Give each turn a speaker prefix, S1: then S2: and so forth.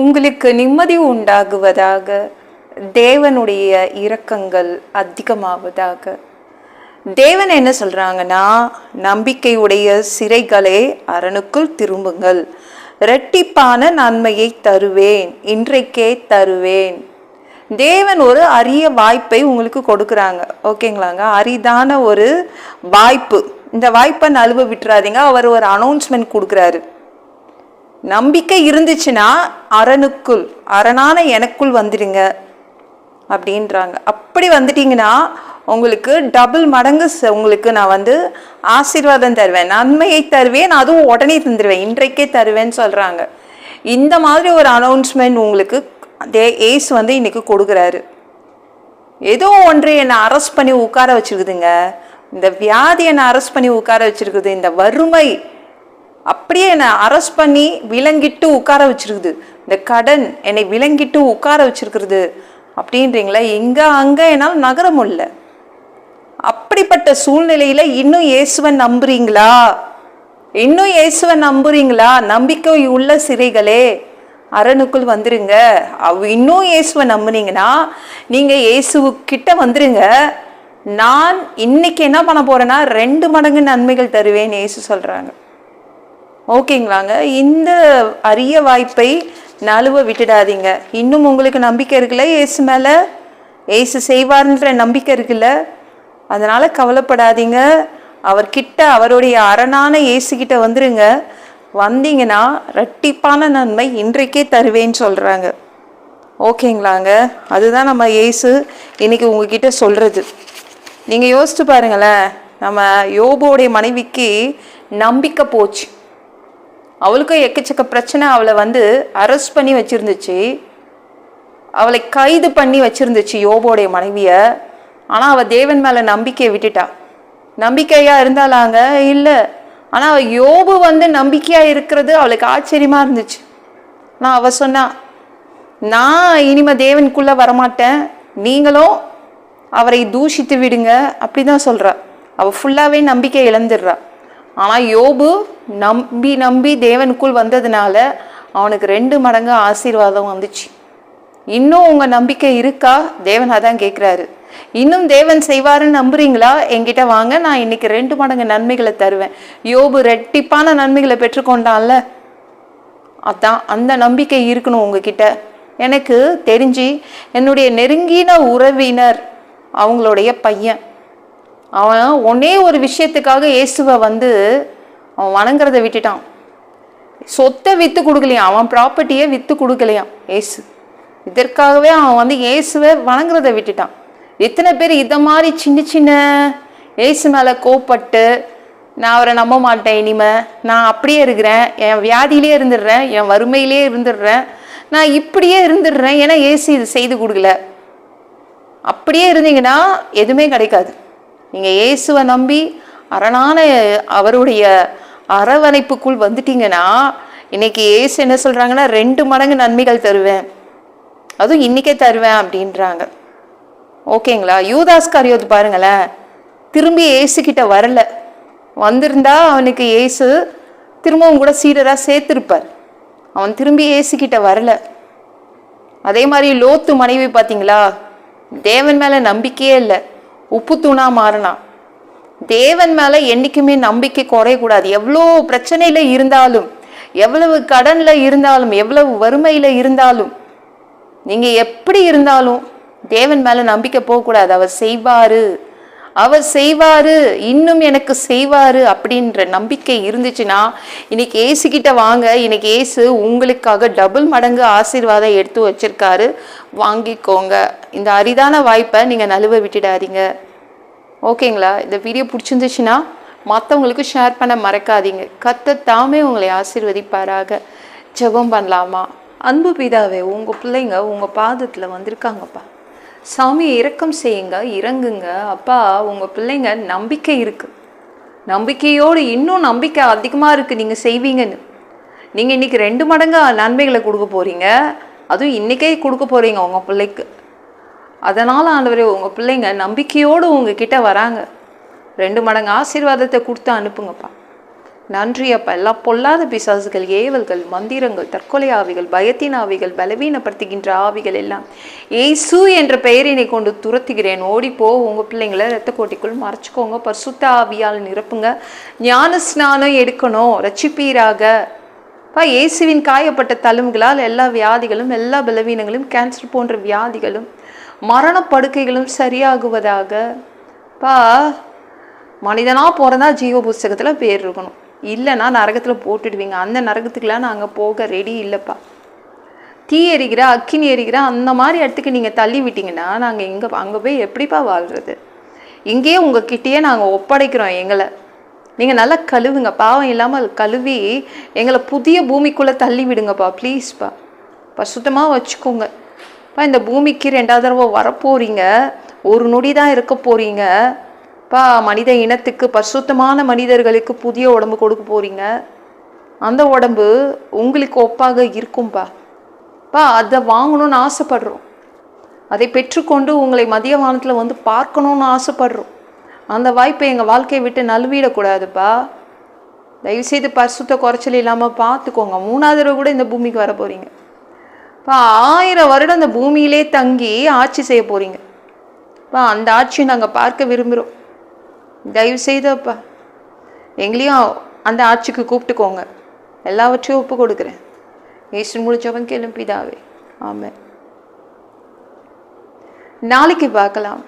S1: உங்களுக்கு நிம்மதி உண்டாகுவதாக தேவனுடைய இரக்கங்கள் அதிகமாவதாக. தேவன் என்ன சொல்கிறாங்கன்னா நம்பிக்கையுடைய சிறைகளே அரணுக்குள் திரும்புங்கள். இரட்டிப்பான நன்மையை தருவேன் இன்றைக்கே தருவேன். தேவன் ஒரு அரிய வாய்ப்பை உங்களுக்கு கொடுக்குறாங்க. ஓகேங்களாங்க? அரிதான ஒரு வாய்ப்பு. இந்த வாய்ப்பை நழுவ விட்டுறாதீங்க. அவர் ஒரு அனௌன்ஸ்மெண்ட் கொடுக்குறாரு. நம்பிக்கை இருந்துச்சுன்னா அரணுக்குள் அரணான எனக்குள் வந்துடுங்க அப்படின்றாங்க. அப்படி வந்துட்டீங்கன்னா உங்களுக்கு டபுள் மடங்கு உங்களுக்கு நான் வந்து ஆசீர்வாதம் தருவேன். நன்மையை தருவேன் அதுவும் உடனே தந்துடுவேன் இன்றைக்கே தருவேன்னு சொல்கிறாங்க இந்த மாதிரி ஒரு அனௌன்ஸ்மெண்ட் உங்களுக்கு தே ஏஸ் வந்து இன்னைக்கு கொடுக்குறாரு. ஏதோ ஒன்று என்னை அரெஸ்ட் பண்ணி உட்கார வச்சுருக்குதுங்க. இந்த வியாதி என்னை அரெஸ்ட் பண்ணி உட்கார வச்சுருக்குது. இந்த வறுமை அப்படியே என்னை அரெஸ்ட் பண்ணி விலங்கிட்டு உட்கார வச்சிருக்குது. இந்த கடன் என்னை விலங்கிட்டு உட்கார வச்சிருக்கிறது அப்படின்றீங்களா எங்கே அங்கே என்னால் நகர முடியல. அப்படிப்பட்ட சூழ்நிலையில் இன்னும் இயேசுவன் நம்புறீங்களா? இன்னும் இயேசுவன் நம்புறீங்களா? நம்பிக்கை உள்ள சிறைகளே அரணுக்குள் வந்துருங்க. அவ இன்னும் இயேசுவை நம்புனீங்கன்னா நீங்கள் இயேசு கிட்ட வந்துருங்க. நான் இன்னைக்கு என்ன பண்ண போறேன்னா ரெண்டு மடங்கு நன்மைகள் தருவேன் இயேசு சொல்கிறாங்க ஓகேங்களாங்க. இந்த அரிய வாய்ப்பை நழுவ விட்டுடாதீங்க. இன்னும் உங்களுக்கு நம்பிக்கை இருக்குல்ல ஏசு மேலே? ஏசு செய்வார்ன்ற நம்பிக்கை இருக்குல்ல? அதனால் கவலைப்படாதீங்க. அவர்கிட்ட அவருடைய அரணான இயேசு வந்துருங்க. வந்தீங்கன்னா ரெட்டிப்பான நன்மை இன்றைக்கே தருவேன்னு சொல்கிறாங்க ஓகேங்களாங்க. அதுதான் நம்ம ஏசு இன்னைக்கு உங்ககிட்ட சொல்கிறது நீங்கள் யோசித்து பாருங்களேன். நம்ம யோபோடைய மனைவிக்கு நம்பிக்கை போச்சு. அவளுக்கும் எக்கச்சக்க பிரச்சனை அவளை வந்து அரெஸ்ட் பண்ணி வச்சுருந்துச்சு. அவளை கைது பண்ணி வச்சிருந்துச்சு யோபோடைய மனைவியை. ஆனால் அவள் தேவன் மேலே நம்பிக்கையை விட்டுட்டா. நம்பிக்கையாக இருந்தாலாங்க? இல்லை. ஆனால் அவள் யோபு வந்து நம்பிக்கையாக இருக்கிறது அவளுக்கு ஆச்சரியமாக இருந்துச்சு. நான் அவள் சொன்னா நான் இனிமே தேவனுக்குள்ளே வரமாட்டேன். நீங்களும் அவரை தூஷித்து விடுங்க. அப்படி தான் சொல்கிறா அவள் ஃபுல்லாகவே நம்பிக்கை இழந்துடுறா. ஆனால் யோபு நம்பி நம்பி தேவனுக்குள் வந்ததுனால அவனுக்கு ரெண்டு மடங்கு ஆசீர்வாதம் வந்துச்சு. இன்னும் உங்கள் நம்பிக்கை இருக்கா? தேவன் அதான் கேட்குறாரு இன்னும் தேவன் செய்வாருன்னு நம்புறீங்களா? என்கிட்ட வாங்க நான் இன்னைக்கு ரெண்டு மடங்கு நன்மைகளை தருவேன். யோபு ரெட்டிப்பான நன்மைகளை பெற்றுக்கொண்டான்ல. அதான் அந்த நம்பிக்கை இருக்கணும் உங்ககிட்ட. எனக்கு தெரிஞ்சு என்னுடைய நெருங்கின உறவினர் அவங்களுடைய பையன். அவன் ஒன்னே ஒரு விஷயத்துக்காக இயேசுவை வந்து அவன் வணங்குறதை விட்டுட்டான். சொத்தை விற்று கொடுக்கலையாம். அவன் ப்ராப்பர்ட்டியை விற்று கொடுக்கலையாம் ஏசு இதற்காகவே அவன் வந்து இயேசுவை வணங்குறதை விட்டுட்டான். எத்தனை பேர் இதை மாதிரி சின்ன சின்ன ஏசு மேலே கோப்பட்டு நான் அவரை நம்ப மாட்டேன் இனிமே. நான் அப்படியே இருக்கிறேன். என் வியாதியிலே இருந்துடுறேன். என் வறுமையிலே இருந்துடுறேன். நான் இப்படியே இருந்துடுறேன். ஏன்னா ஏசு இது செய்து கொடுக்கல. அப்படியே இருந்தீங்கன்னா எதுவுமே கிடைக்காது. நீங்கள் இயேசுவை நம்பி அரணான அவருடைய அரவணைப்புக்குள் வந்துட்டீங்கன்னா இன்னைக்கு இயேசு என்ன சொல்கிறாங்கன்னா ரெண்டு மடங்கு நன்மைகள் தருவேன். அதுவும் இன்னைக்கே தருவேன் அப்படின்றாங்க. ஓகேங்களா? யூதாஸ்காரியோது பாருங்களேன். திரும்பி இயேசு வரல. வந்திருந்தா அவனுக்கு இயேசு திரும்பவும் கூட சீடராக சேர்த்துருப்பார். அவன் திரும்பி இயேசு வரல. அதே மாதிரி லோத்து மனைவி பார்த்தீங்களா தேவன் மேலே நம்பிக்கையே இல்லை. உப்பு தூணா மாறினா. தேவன் மேல என்னைக்குமே நம்பிக்கை குறையக்கூடாது. எவ்வளோ பிரச்சனையில இருந்தாலும் எவ்வளவு கடன்ல இருந்தாலும் எவ்வளவு வறுமையில இருந்தாலும் நீங்க எப்படி இருந்தாலும் தேவன் மேல நம்பிக்கை போகக்கூடாது. அவர் செய்வாரு. அவர் செய்வாரு இன்னும் எனக்கு செய்வாரு அப்படின்ற நம்பிக்கை இருந்துச்சுன்னா இன்னைக்கு ஏசு கிட்ட வாங்க இன்னைக்கு ஏசு உங்களுக்காக டபுள் மடங்கு ஆசீர்வாதம் எடுத்து வச்சிருக்காரு. வாங்கிக்கோங்க. இந்த அரிதான வாய்ப்பை நீங்கள் நழுவ விட்டுடாதீங்க. ஓகேங்களா? இந்த வீடியோ பிடிச்சிருந்துச்சுன்னா மற்றவங்களுக்கு ஷேர் பண்ண மறக்காதீங்க. கத்த தாமே உங்களை ஆசீர்வதிப்பாராக. ஜெபம் பண்ணலாமா? அன்பு பிதாவே உங்கள் பிள்ளைங்க உங்கள் பாதத்தில் வந்திருக்காங்கப்பா. சாமி இறக்கம் செய்யுங்க இறங்குங்க. அப்பா உங்கள் பிள்ளைங்க நம்பிக்கை இருக்குது நம்பிக்கையோடு இன்னும் நம்பிக்கை அதிகமாக இருக்குது நீங்கள் செய்வீங்கன்னு. நீங்கள் இன்னைக்கு ரெண்டு மடங்கு நன்மைகளை கொடுக்க போகிறீங்க அதுவும் இன்றைக்கே கொடுக்க போகிறீங்க உங்கள் பிள்ளைக்கு. அதனால் ஆண்டவரே உங்கள் பிள்ளைங்க நம்பிக்கையோடு உங்ககிட்ட வராங்க. ரெண்டு மடங்கு ஆசீர்வாதத்தை கொடுத்து அனுப்புங்கப்பா. நன்றி அப்பா. எல்லா பொல்லாத பிசாசுகள் ஏவல்கள் மந்திரங்கள் தற்கொலை ஆவிகள் பயத்தின் ஆவிகள் பலவீனப்படுத்துகின்ற ஆவிகள் எல்லாம் ஏசு என்ற பெயரினை கொண்டு துரத்துகிறேன். ஓடிப்போ உங்கள் பிள்ளைங்களை ரத்த கோட்டிக்குள் மறைச்சிக்கோங்க. பரிசுத்த ஆவியால் நிரப்புங்க. ஞான ஸ்நானம் எடுக்கணும். ரட்சிப்பீராக. பா இயேசுவின் காயப்பட்ட தழும்புகளால் எல்லா வியாதிகளும் எல்லா பலவீனங்களும் கேன்சர் போன்ற வியாதிகளும் மரணப்படுக்கைகளும் சரியாகுவதாக. பா மனிதனாக பிறந்தா ஜீவ புஸ்தகத்தில் பேர் இருக்கணும். இல்லைன்னா நரகத்தில் போட்டுடுவீங்க. அந்த நரகத்துக்குலாம் நாங்கள் போக ரெடி இல்லைப்பா. தீ எரிகிற அக்கினி எரிகிற அந்த மாதிரி இடத்துக்கு நீங்கள் தள்ளி விட்டிங்கன்னா நாங்கள் எங்கே அங்கே போய் எப்படிப்பா வாழ்கிறது இங்கேயே உங்ககிட்டயே நாங்கள் ஒப்படைக்கிறோம் எங்களை. நீங்கள் நல்லா கழுவுங்க. பாவம் இல்லாமல் கழுவி எங்களை புதிய பூமிக்குள்ளே தள்ளி விடுங்கப்பா. ப்ளீஸ்ப்பா பசுத்தமாக வச்சுக்கோங்க. இப்போ இந்த பூமிக்கு ரெண்டாவது தடவை வரப்போகிறீங்க ஒரு நொடி தான் இருக்க போகிறீங்க பா மனித இனத்துக்கு பரிசுத்தமான மனிதர்களுக்கு புதிய உடம்பு கொடுக்க போறீங்க. அந்த உடம்பு உங்களுக்கு ஒப்பாக இருக்கும்பா. பா அதை வாங்கணும்னு ஆசைப்படுறோம். அதை பெற்றுக்கொண்டு உங்களை மதிய வானத்தில் வந்து பார்க்கணும்னு ஆசைப்படுறோம். அந்த வாய்ப்பை எங்கள் வாழ்க்கையை விட்டு நழுவிடக்கூடாதுப்பா. தயவுசெய்து பரிசுத்த குறைச்சல் இல்லாமல் பார்த்துக்கோங்க. மூணாவது தடவை கூட இந்த பூமிக்கு வர போகிறீங்க இப்போ ஆயிரம் வருடம் அந்த பூமியிலே தங்கி ஆட்சி செய்ய போகிறீங்க இப்போ அந்த ஆட்சியை நாங்கள் பார்க்க விரும்புகிறோம் தயவு செய்தப்பா எங்களையும் அந்த ஆட்சிக்கு கூப்பிட்டுக்கோங்க. எல்லாவற்றையும் ஒப்பு கொடுக்குறேன் ஈஸ்வன் முடிச்சவன் கேளும் பிதாவே. ஆமாம் நாளைக்கு பார்க்கலாம்.